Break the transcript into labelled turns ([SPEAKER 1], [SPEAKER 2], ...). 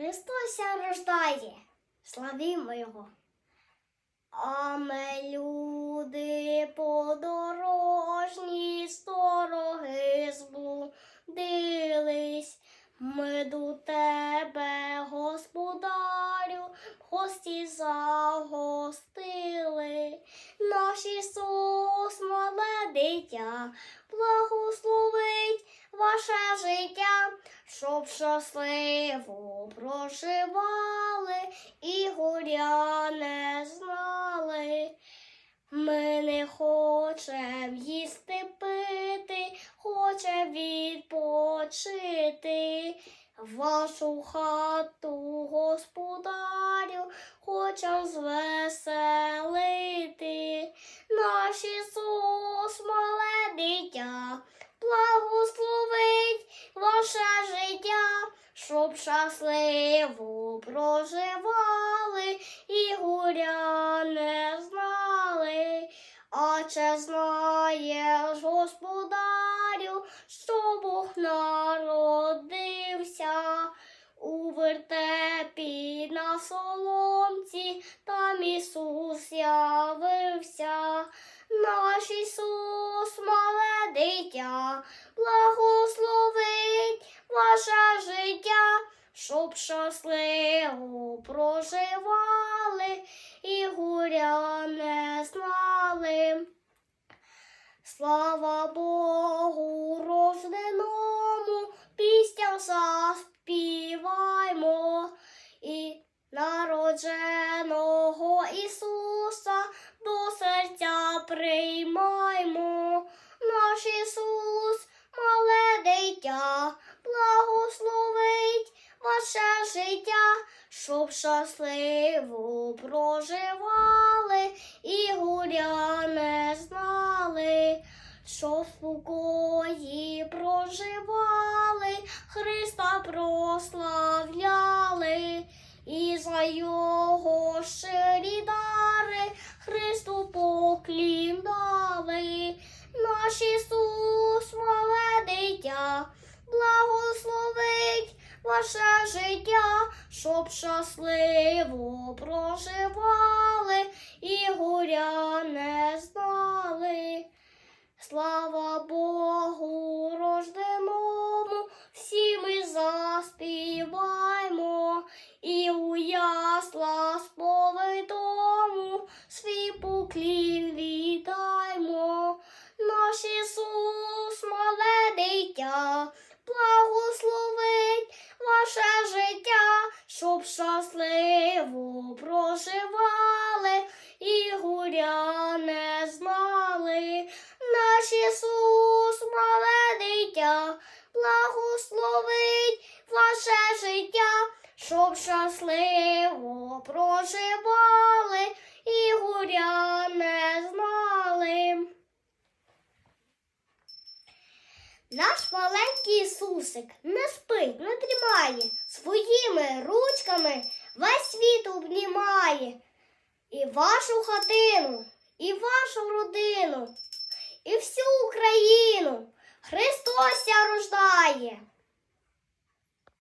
[SPEAKER 1] Христос рождає, славімо Його. А ми люди подорожні, стороги зблудились. Ми до тебе, господарю, гості загостили. Наш Ісус, мале дитя, благословить ваше життя, щоб щасливо проживали і горя не знали. Ми не хочем їсти пити, хочем відпочити. Вашу хату, господарю, хочем звеселити. Щоб щасливо проживали і горя не знали. А чи знаєш, господарю, що Бог народився у вертепі на соломці, там Ісус явився. Наш Ісус, мале дитя, благословить ваше життя, щоб щасливо проживали і горя не знали. Слава Богу, рожденому, пісня заспіваймо і народженого Ісуса до серця приймаймо. Життя, щоб щасливо проживали і горя не знали, щоб в спокої проживали, Христа прославляли. І за його щирі дари Христу поклін дали. Наш Ісус, мале дитя, благословить ваше життя, щоб щасливо проживали і горя не знали. Слава Богу, рожденому, всі ми заспіваймо, і у ясла сповитому свій поклін віддаймо. Наш Ісус, мале дитя, благословить ваше життя, щоб щасливо проживали і горя не знали. Наш Ісус, мале дитя, благословить ваше життя, щоб щасливо проживали і горя не знали. Наш маленький Ісусик не спить, не дрімає, своїми ручками весь світ обнімає. І вашу хатину, і вашу родину, і всю Україну Христос рождає.